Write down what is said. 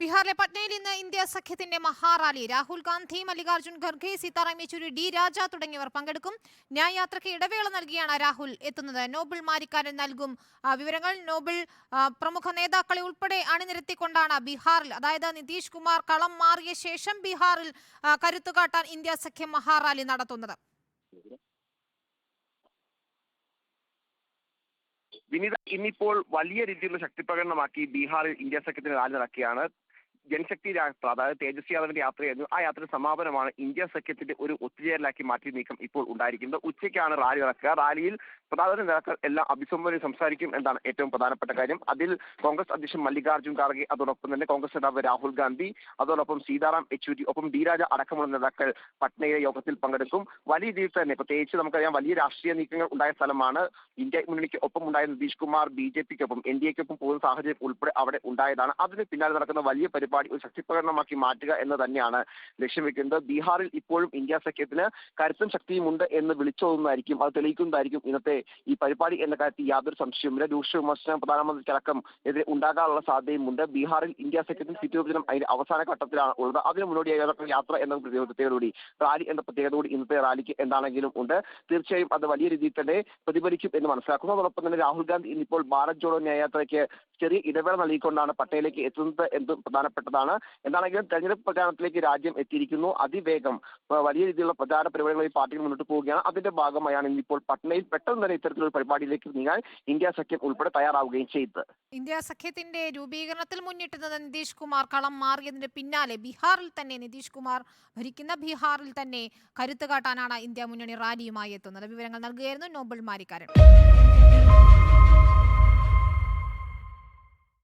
ബീഹാറിലെ പട്നയിൽ ഇന്ന് ഇന്ത്യ സഖ്യത്തിന്റെ മഹാറാലി. രാഹുൽ ഗാന്ധി മല്ലികാർജുൻ ഖർഗെ സീതാറാം യെച്ചൂരി ഡി രാജ തുടങ്ങിയവർ പങ്കെടുക്കും. ന്യായയാത്രയ്ക്ക് ഇടവേള നൽകിയാണ് രാഹുൽ എത്തുന്നത്. നോബിൾ മാരിക്കാരൻ നൽകും. വിവരങ്ങൾ നോബിൾ പ്രമുഖ നേതാക്കളെ ഉൾപ്പെടെ അണിനിരത്തിക്കൊണ്ടാണ് ബീഹാറിൽ. അതായത് നിതീഷ് കുമാർ കളം മാറിയ ശേഷം ബീഹാറിൽ കരുത്തുകാട്ടാൻ ഇന്ത്യ സഖ്യം മഹാറാലി നടത്തുന്നത്. വിനീത ഇന്നിപ്പോൾ വലിയ രീതിയിലുള്ള ശക്തി പ്രകടനമാക്കി ബീഹാറിൽ ഇന്ത്യ സഖ്യത്തിന് റാലി നടക്കുകയാണ്. ജനശക്തി യാത്ര അതായത് തേജസ്വി യാദവിന്റെ യാത്രയായിരുന്നു ആ യാത്ര സമാപനമാണ് ഇന്ത്യ സഖ്യത്തിന്റെ ഒരു ഒത്തുചേരലാക്കി മാറ്റി നീക്കം ഇപ്പോൾ ഉണ്ടായിരിക്കുന്നത്. ഉച്ചയ്ക്കാണ് റാലി നടക്കുക. റാലിയിൽ പ്രധാന നേതാക്കൾ എല്ലാം അഭിസംബോധന സംസാരിക്കും എന്നാണ് ഏറ്റവും പ്രധാനപ്പെട്ട കാര്യം. അതിൽ കോൺഗ്രസ് അധ്യക്ഷൻ മല്ലികാർജുൻ ഖാർഗെ അതോടൊപ്പം തന്നെ കോൺഗ്രസ് നേതാവ് രാഹുൽ ഗാന്ധി അതോടൊപ്പം സീതാറാം യെച്ചൂരി ഒപ്പം ഡി രാജ അടക്കമുള്ള നേതാക്കൾ പട്നയിലെ യോഗത്തിൽ പങ്കെടുക്കും. വലിയ രീതിയിൽ തന്നെ പ്രത്യേകിച്ച് നമുക്കറിയാം വലിയ രാഷ്ട്രീയ നീക്കങ്ങൾ ഉണ്ടായ സ്ഥലമാണ് ഇന്ത്യ മുന്നണിക്ക് ഒപ്പം ഉണ്ടായ നിതീഷ് കുമാർ ബി ജെ പിക്കൊപ്പം എൻ ഡി എക്കൊപ്പം പോകുന്ന സാഹചര്യം ഉൾപ്പെടെ അവിടെ ഉണ്ടായതാണ്. അതിന് പിന്നാലെ നടക്കുന്ന വലിയ പരിപാടി ഒരു ശക്തിപ്രകടനമാക്കി മാറ്റുക എന്ന് തന്നെയാണ് ലക്ഷ്യം വെക്കുന്നത് ബീഹാറിൽ ഇപ്പോഴും ഇന്ത്യ സഖ്യത്തിന് കരുത്തും ശക്തിയും ഉണ്ട് എന്ന് വിളിച്ചോതുന്നതായിരിക്കും അത് തെളിയിക്കുന്നതായിരിക്കും ഇന്നത്തെ ഈ പരിപാടി എന്ന കാര്യത്തിൽ യാതൊരു സംശയവുമില്ല. രൂക്ഷ വിമർശനം പ്രധാനമന്ത്രിക്കടക്കം എതിരെ ഉണ്ടാകാനുള്ള സാധ്യതയുമുണ്ട്. ബീഹാറിൽ ഇന്ത്യ സഖ്യത്തിന് സീറ്റ് വിഭജനം അതിന്റെ അവസാന ഘട്ടത്തിലാണ് ഉള്ളത്. അതിന് മുന്നോടിയായി യാത്ര എന്ന പ്രത്യേകതയോടുകൂടി റാലി എന്ന പ്രത്യേകത കൂടി ഇന്നത്തെ റാലിക്ക് എന്താണെങ്കിലും ഉണ്ട്. തീർച്ചയായും അത് വലിയ രീതിയിൽ തന്നെ പ്രതിഫലിക്കും എന്ന് മനസ്സിലാക്കുന്നു. അതോടൊപ്പം തന്നെ രാഹുൽ ഗാന്ധി ഇന്നിപ്പോൾ ഭാരത് ജോഡോ ന്യായയാത്രയ്ക്ക് ചെറിയ ഇടവേള നൽകിക്കൊണ്ടാണ് പട്ടേലേക്ക് എത്തുന്നത് എന്തും പ്രധാനപ്പെട്ടതാണ്. എന്താണെങ്കിലും തെരഞ്ഞെടുപ്പ് പ്രചാരണത്തിലേക്ക് രാജ്യം എത്തിയിരിക്കുന്നു. അതിവേഗം വലിയ രീതിയിലുള്ള പ്രചാര ഈ പാർട്ടികൾ മുന്നോട്ട് പോവുകയാണ്. അതിന്റെ ഭാഗമായാണ് ഇന്നിപ്പോൾ പട്നയിൽ പെട്ടെന്ന് തന്നെ ഇത്തരത്തിലുള്ള പരിപാടിയിലേക്ക് നീങ്ങാൻ ഇന്ത്യ സഖ്യം ഉൾപ്പെടെ തയ്യാറാവുകയും ചെയ്തത്. ഇന്ത്യ സഖ്യത്തിന്റെ രൂപീകരണത്തിൽ മുന്നിട്ടുന്നത് നിതീഷ് കുമാർ കളം മാറിയതിന് പിന്നാലെ ബീഹാറിൽ തന്നെ നിതീഷ് കുമാർ ഭരിക്കുന്ന ബീഹാറിൽ തന്നെ കരുത്തുകാട്ടാനാണ് ഇന്ത്യ മുന്നണി റാലിയുമായി എത്തുന്നത്. വിവരങ്ങൾ നൽകുകയായിരുന്നു നോബിൾ മാരിക്കാരൻ.